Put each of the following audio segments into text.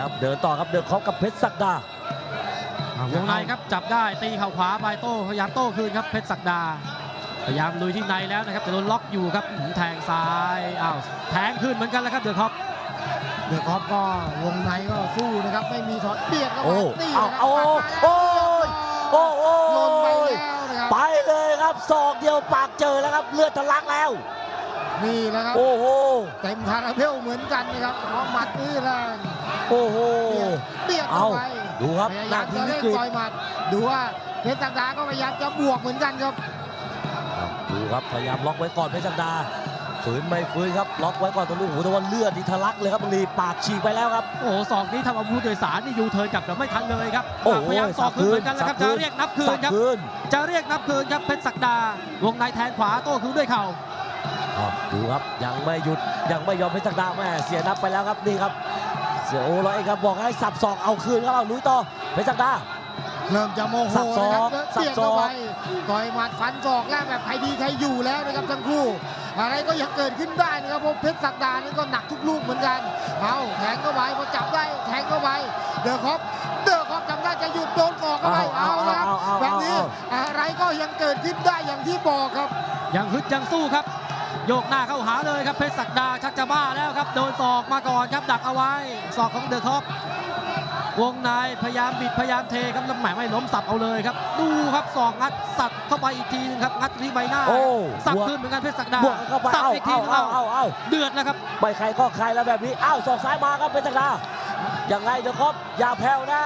ครับเดินต่อครับเดินครบกับเพชรศักดา อ่าวงในครับจับได้ตีเข่าขวาไปโต้พยายามโต้คืนครับเพชรศักดา พยายามลุยที่ในแล้วนะครับแต่โดนล็อกอยู่ครับหืมแทงซ้ายอ้าวแทงคืนเหมือนกันแล้วครับเดือดครอปเดอะคอปก็วงในก็สู้นะครับไม่มีถอดเปียกก็โอ้นี่เอานะครับเอาปัดมาแล้วโอ้โอ้โอ้หล่นไปแล้วนะครับไปเลยครับศอกเดียวปากเจอแล้วครับเลือดทะลักแล้ว นี่แหละครับโอ้โห เต็มคาราเบลเหมือนกันนะครับเพราะหมัดนี่แรง โอ้โหเปียกเอาเข้าไปดูครับพยาหยาน้ามที่จะวิเล่นกฤตต่อยหมัดดูว่าเพชรศักดาก็พยายามจะบวกเหมือนกันครับครับดูครับพยายามล็อกไว้ก่อนเพชรศักดาฝืนไม่ฝืนครับล็อกไว้ก่อนตรงนี้โอ้โหแต่ว่าเลือดนี่ทะลักเลยครับบางทีปากฉีกไปแล้วครับโอ้โหศอกนี้ทำเอาผู้โดยสารนี่ยูเทิร์นกลับแบบไม่ทันเลยครับโอ้โหพยายามศอกคืนเหมือนกันแล้วครับสัจะบคืนเรียกนับคืสันบครับคืนจะเรียกนับคืนครับเพชรศักดาวงในแทงขวาโต้คืนด้วยเข่าอ้าวดูครับยังไม่หยุดยังไม่ยอมเพชรศักดาแม่เสียนับไปแล้วครับนี่ครับเสียโอร้อยเองครับบอกให้สับศอกเอาคืนครับเอาลุยต่อเพชรศักดาเริ่มจะโมโหสับศอกนะครับเปียกเข้าไปต่อยหมัดฟันศอกแรกแบบใครดีใครอยู่แล้วนะครับทั้งคู่ อะไรก็ยังเกิดขึ้นได้นะครับเพราะเพชรศักดานี่ก็หนักทุกลูกเหมือนกัน เอาแทงเข้าไปพอจับได้แทงเข้าไปเดอะคอปเดอะคอปจำได้จะหยุดโดนศอกเข้าไปเอาเอาเอาละครับเอาเอาแบบนี้เอาอะไรก็ยังเกิดขึ้นได้อย่างที่บอกครับ ยังฮึดยังสู้ครับ โยกหน้าเข้าหาเลยครับเพชรศักดาชักจะบ้าแล้วครับโดนศอกมาก่อนครับดักเอาไว้ศอกของเดอะคอปวงในพยายามบิดพยายามเทครับแล้วแหมไม่ล้มสับเอาเลยครับ ดูครับศอกงัดสับเข้าไปอีกทีนึงครับงัดที่ใบหน้าโอ้สับบวกขึ้นเหมือนกันเพชรศักดาบวกเข้าไปสับเอาอีกทีเอานึงเอาเอาเอาเอาเดือดแล้วครับไม่ใครก็ใครแล้วแบบนี้อ้าวศอกซ้ายมาครับเพชรศักดายังไงเดี๋ยวครับอย่าแผ่วนะ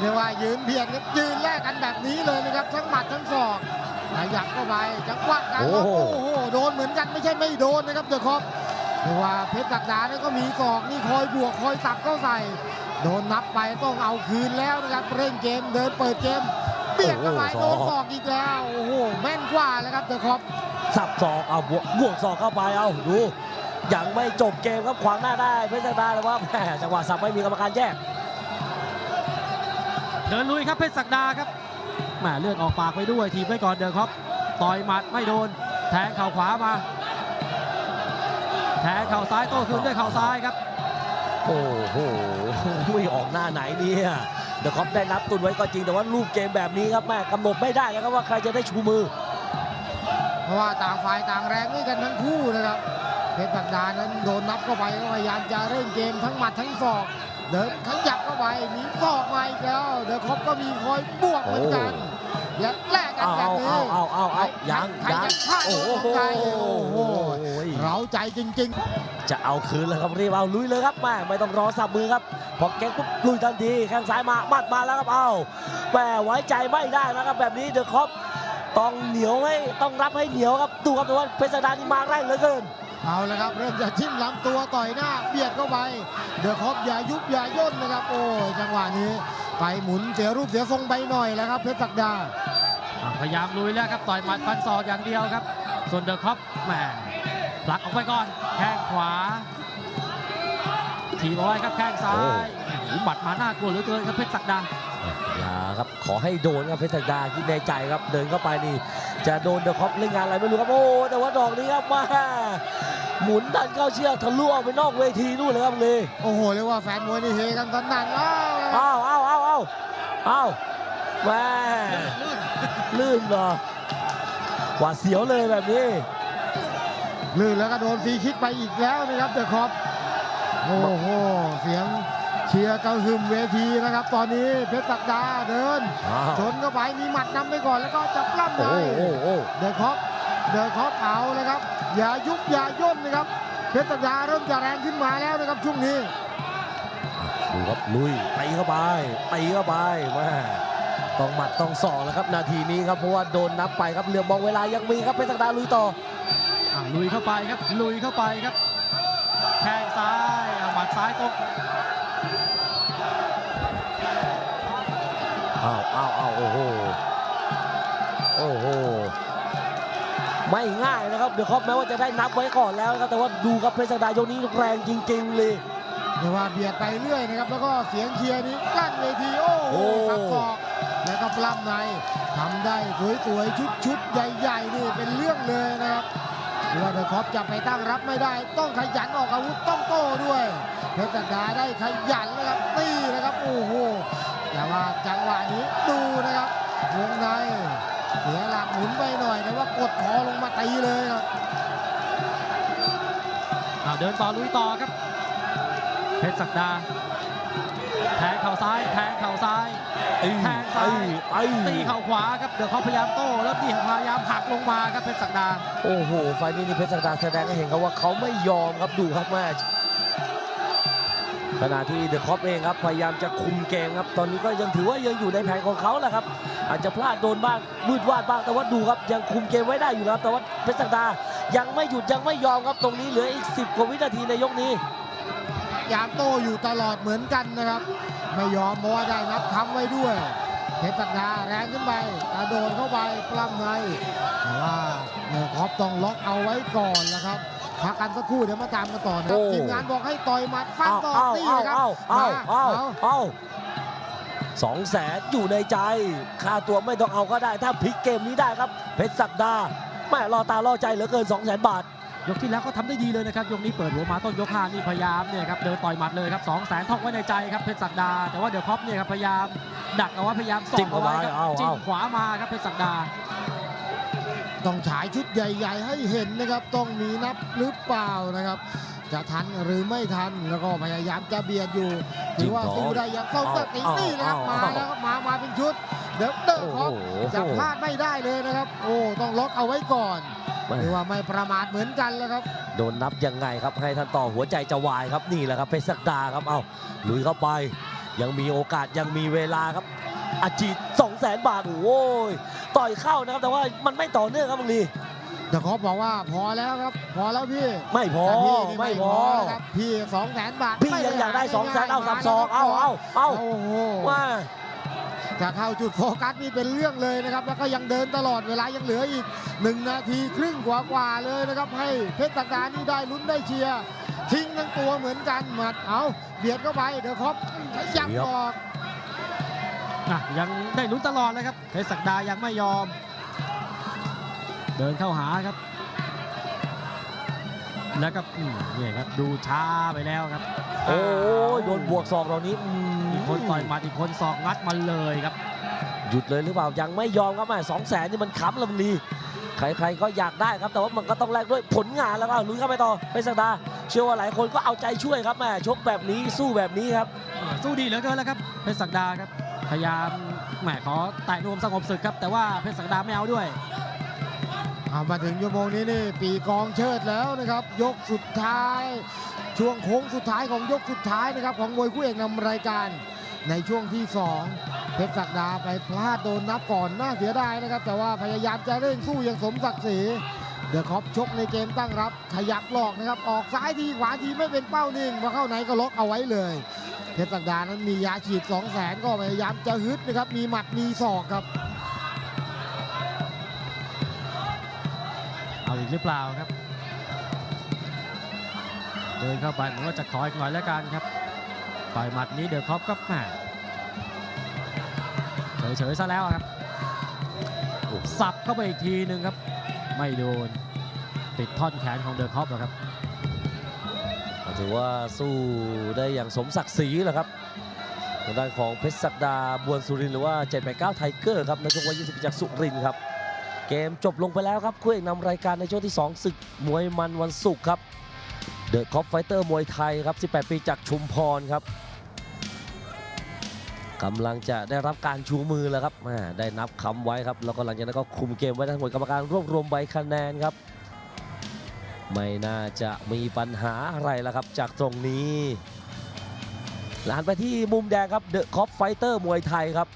เรียกว่ายืนเบียดกันยืนแลกกันแบบนี้เลยนะครับทั้งหมัดทั้งศอก ขยับเข้าไปจังหวะการล็อกโอ้โอ้โหโหโดนเหมือนกันไม่ใช่ไม่โดนนะครับเดอะคอปเรียกว่าเพชรศักดานี่ก็มีศอกนี่คอยบวกคอยสับเข้าใส่ โดนนับไปต้องเอาคืนแล้วนะครับเร่งเกมเดินเปิดเกมเบียดเข้าไปโดนศอกอีกแล้วโอ้โหแม่นกว่าแล้วครับเดอะคอปสับศอกเอาบวกบวกศอกเข้าไปเอาดูยังไม่จบเกมครับขวางหน้าได้เพชรศักดาแต่ว่าแหมจังหวะสับไม่มีกรรมการแยก เดินลุยครับเพชรศักดาครับ แหมเลือดออกปากไปด้วยทีบไว้ก่อนเดินครับต่อยหมัดไม่โดน แทงเข่าขวามา แทงเข่าซ้ายโต้คืนด้วยเข่าซ้ายครับ โอ้โหไม่ออกหน้าไหนเนี่ยเดอะคอปได้นับตุนไว้ก็จริงแต่ว่ารูปเกมแบบนี้ครับแม่กำหนดไม่ได้แล้วครับว่าใครจะได้ชูมือ เพราะว่าต่างฝ่ายต่างแรงด้วยกันทั้งคู่นะครับเพชรศักดานั้นโดนนับเข้าไปก็พยายามจะเร่งเกมทั้งหมัดทั้งศอก เดินขยับเข้าไปมีศอกมาอีกแล้ว เดอะคอปก็มีคอยบวกเหมือนกันและแลกกันเอาแบบเอานี้เอาเอาเอาเอายังใครยังจะฆ่าโอ้โดนโหของใครโอ้โหเราใจจริงจะเอาคืนแล้วครับรีบเอาลุยเลยครับแม่ไม่ต้องรอสับมือครับพอแกงปุ๊บลุยทันทีแข้งซ้ายมามัดมาแล้วครับเอาแม่ไว้ใจไม่ได้นะครับแบบนี้เดอะคอปต้องเหนียวให้ต้องรับให้เหนียวครับดูครับแต่ว่าเพชรศักดานี่มาแรงเหลือเกินๆ เอาละครับ เริ่มจะทิ่มลำตัวต่อยหน้าเบียดเข้าไป เดอะคอปอย่ายุบอย่าย่นนะครับ โอ้ยจังหวะนี้ ไปหมุนเสียรูปเสียทรงไปหน่อยแล้วครับเพชรศักดาอะพยายามลุยแล้วครับต่อยหมัดฟันศอกอย่างเดียวครับ ส่วนเดอะคอปแหมผลักออกไปก่อนแข้งขวาถีบเอาไว้ครับแข้งซ้ายโอ้โหหมัดมาหน้ากลัวเหลือเกินครับเพชรศักดาอย่าครับขอให้โดนครับเพชรศักดาคิดในใจครับเดินเข้าไปนี่ จะโดนเดอะคอปเล่นงานอะไรไม่รู้ครับโอ้แต่ว่าดอกนี้ครับมาหมุนดันเข้าเชือกทะลุออกไปนอกเวทีนู่นเลยครับเลยโอ้โหเรียกว่าแฟนมวยนี่เฮกันสนั่นอ้าวอ้าวอ้าวอ้าวอ้าวอ้าวแม่ลื่นเหรอหวาดเสียวเลยแบบนี้ลื่นแล้วก็โดนฟรีคิกไปอีกแล้วนะครับเดอะคอปโอ้โหเสียง เชียร์กระหึ่มเวทีนะครับ ตอนนี้เพชรศักดาเดินอ้าวชนเข้าไปมีหมัดนำไปก่อนแล้วก็จับปล้ำในโอ้โหโอ้โหเดอะคอปเดอะคอปเอาเลยครับ อย่ายุบอย่าย่นนะครับ เพชรศักดาเริ่มจะแรงขึ้นมาแล้วนะครับช่วงนี้ดูครับลุยตีเข้าไปตีเข้าไปแม่ต้องหมัดต้องสองแล้วครับ นาทีนี้ครับเพราะว่าโดนนับไปครับเหลือมองเวลายังมีครับเพชรศักดาลุยต่ออะลุยเข้าไปครับลุยเข้าไปครับแข้งซ้ายอะหมัดซ้ายตก อ้าวอ้าวอ้าวโอ้โห โอ้โห ไม่ง่ายนะครับ เดี๋ยวครับแม้ว่าจะได้นับไว้ก่อนแล้วนะครับ แต่ว่าดูครับเพชรศักดายกนี้แรงจริง ๆ เลยเรียกว่าเบียดไปเรื่อยนะครับ แล้วก็เสียงเชียร์นี้ลั่นเวที โอ้โหโอ้สับศอก แล้วก็ปล้ำในทำได้สวยๆชุดๆ ใหญ่ ๆ นี่เป็นเรื่องเลยนะครับห รือว่าเดอะคอปจะไปตั้งรับไม่ได้ ต้องขยันออกอาวุธต้องโต้ด้วย เพชรศักดาได้ขยันนะครับนี่นะครับโอ้โหแต่ว่าจังหวะนี้ดูนะครับวงในเสียหลักหมุนไปหน่อยแต่ว่ากดคอลงมาตีเลยครับเดินต่อลุยต่อครับ เพชรศักดา แทงเข่าซ้าย แทงเข่าซ้ายไอ้แทงซ้ายไอ้ตีเข่าขวาครับ เดี๋ยวเขาพยายามโต้ แล้วนี่พยายามหักลงมาครับเพชรศักดา โอ้โห ไฟล์นี้นี่เพชรศักดาแสดงให้เห็นครับว่าเขาไม่ยอมครับดูครับแม่ขณะที่เดอะคอปเองครับ พยายามจะคุมเกมครับ ตอนนี้ก็ยังถือว่ายังอยู่ในแผนของเขาแหละครับ อาจจะพลาดโดนบ้างมืดวาดบ้างแต่ว่าดูครับยังคุมเกมไว้ได้อยู่นะครับแต่ว่าเพชรศักดายังไม่หยุดยังไม่ยอมครับตรงนี้เหลืออีก 10 กว่าวินาทีในยกนี้ ยามโต้อยู่ตลอดเหมือนกันนะครับ ไม่ยอมเพราะว่าได้นับค้ำไว้ด้วยเพชรศักดาแรงขึ้นไปกระโดดเข้าไปปล้ำในแต่ว่าเดอะคอปต้องล็อกเอาไว้ก่อนนะครับพักกันสักครู่เดี๋ยวมาตามกันต่อนะครับโอ้ทีมงานบอกให้ต่อยหมัดฟันเอาต่อเอาตีเอานะครับเอาเอามาเอาเอาเอาสองแสนอยู่ในใจ ค่าตัวไม่ต้องเอาก็ได้ ถ้าพลิกเกมนี้ได้ครับ เพชรศักดาแม่รอตารอใจเหลือเกิน2 0 0 0 0 0บาท ยกที่แล้วเขาทำได้ดีเลยนะครับ ยกนี้เปิดหัวมาต้นยกห้านี่พยายามเนี่ยครับเดินต่อยหมัดเลยครับสองแสนท่องไว้ในใจครับเพชรศักดา แต่ว่าเดี๋ยวครอปเนี่ยครับพยายามดักเอาไว้พยายามสอจิ้ดมเอาเข้าไว้ไปครับเอาจิ้มเอาขวามาครับเพชรศักดา ต้องฉายชุดใหญ่ ๆ ให้เห็นนะครับ ต้องมีนับหรือเปล่านะครับ จะทันหรือไม่ทันแล้วก็พยายามจะเบียดอยู่ถือว่าสู้ได้อย่างต้องสตินี่นะครับมาแล้วครับมามาเป็นชุดเดี๋ยวเดอะโอ้คอปโหจะพลาดไม่ได้เลยนะครับ โอ้ต้องล็อกเอาไว้ก่อนแม่ หรือว่าไม่ประมาทเหมือนกันแล้วครับ โดนนับยังไงครับให้ท่านต่อหัวใจจะวายครับนี่แหละครับเพชรศักดาครับเอาลุยเข้าไป ยังมีโอกาสยังมีเวลาครับอาจี2 0 0 0 0 0บาทโอ้ยต่อยเข้านะครับแต่ว่ามันไม่ต่อเนื่องครับบางทีเดอะคอปบอกว่าพอแล้วครับ พอแล้วพี่ไม่พอแต่พี่นี่ไม่พอนะครับพี่สองแสนบาทพี่ยังอยากได้2 0 0 0 0 0เอาสับซองมาเอาแล้วครับเอาเอาโอ้โหว่า จะเข้าจุดโฟกัสนี่เป็นเรื่องเลยนะครับ แล้วก็ยังเดินตลอดเวลายังเหลืออีก 1 นาทีครึ่งกว่าๆเลยนะครับ ให้เพชรตากานี่ได้ลุ้นได้เชียร์ทิ้งทั้งตัวเหมือนกันหมัดเอาเบียดเข้าไปเดี๋ยวครบขยับออกอะยังได้ลุ้นตลอดเลยครับเพชรศักดายังไม่ยอม เดินเข้าหาครับ แล้วก็อืมเนี่ยครับดูช้าไปแล้วครับ โอ้ยโดนบวกศอกเหล่านี้อืมอีกคนต่อยหมัดอีกคนศอกงัดมันเลยครับ หยุดเลยหรือเปล่ายังไม่ยอมครับแม่สองแสนนี่มันค้ำละมันดีใครๆก็อยากได้ครับแต่ว่ามันก็ต้องแลกด้วยผลงานแล้วก็ลุยเข้าไปต่อเพชรศักดาเชื่อว่าหลายคนก็เอาใจช่วยครับแม่ชกแบบนี้สู้แบบนี้ครับ สู้ดีเหลือเกินแล้วครับเพชรศักดาครับพยายามแหมขอแตะนวมสงบศึกครับแต่ว่าเพชรศักดาไม่เอาด้วย เอามาถึงชั่วโมงนี้นี่ปีกองเชิดแล้วนะครับ ยกสุดท้าย ช่วงโค้งสุดท้ายของยกสุดท้ายนะครับ ของมวยคู่เอกนำรายการในช่วงที่ 2 เพชรศักดาไปพลาดโดนนับก่อนน่าเสียดายนะครับ แต่ว่าพยายามจะเร่งสู้อย่างสมศักดิ์ศรีเดอะคอปชกในเกมตั้งรับ ขยับหลอกนะครับ ออกซ้ายทีขวาทีไม่เป็นเป้านิ่งพอเข้าไหนก็ล็อกเอาไว้เลย เพชรศักดานั้นมียาฉีด2 0 0แสนก็พยายามจะฮึดนะครับมีหมัดมีศอกครับ หรือเปล่าครับ เดินเข้าไปผมก็จะขออีกหน่อยแล้วกันครับต่อยหมัดนี้เดอะคอปก็แหมเฉยๆซะแล้วครับ สับเข้าไปอีกทีหนึ่งครับ ไม่โดนติดท่อนแขนของเดอะคอปครับถือว่าสู้ได้อย่างสมศักดิ์ศรีแหละครับทางด้านของเพชรศักดาบวนสุรินหรือว่า 789 ไทเกอร์ครับในช่วงวัย20ปีจากสุรินครับ เกมจบลงไปแล้วครับคู่เอกนำรายการในช่วงที่ 2 ศึกมวยมันวันศุกร์ครับเดอะคอปไฟเตอร์มวยไทยครับ 18 ปีจากชุมพรครับกำลังจะได้รับการชูมือแล้วครับได้นับคำไว้ครับ แล้วก็หลังจากนั้นก็คุมเกมไว้ทั้งหมดกรรมการรวบรวมใบคะแนนครับ ไม่น่าจะมีปัญหาอะไรแล้วครับ จากตรงนี้หลานไปที่มุมแดงครับเดอะคอปไฟเตอร์มวยไทยครับ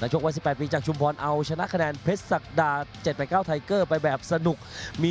ในช่วงวัย 18 ปีจากชุมพรเอาชนะคะแนนเพชรศักดา789ไทเกอร์ไปแบบสนุกมี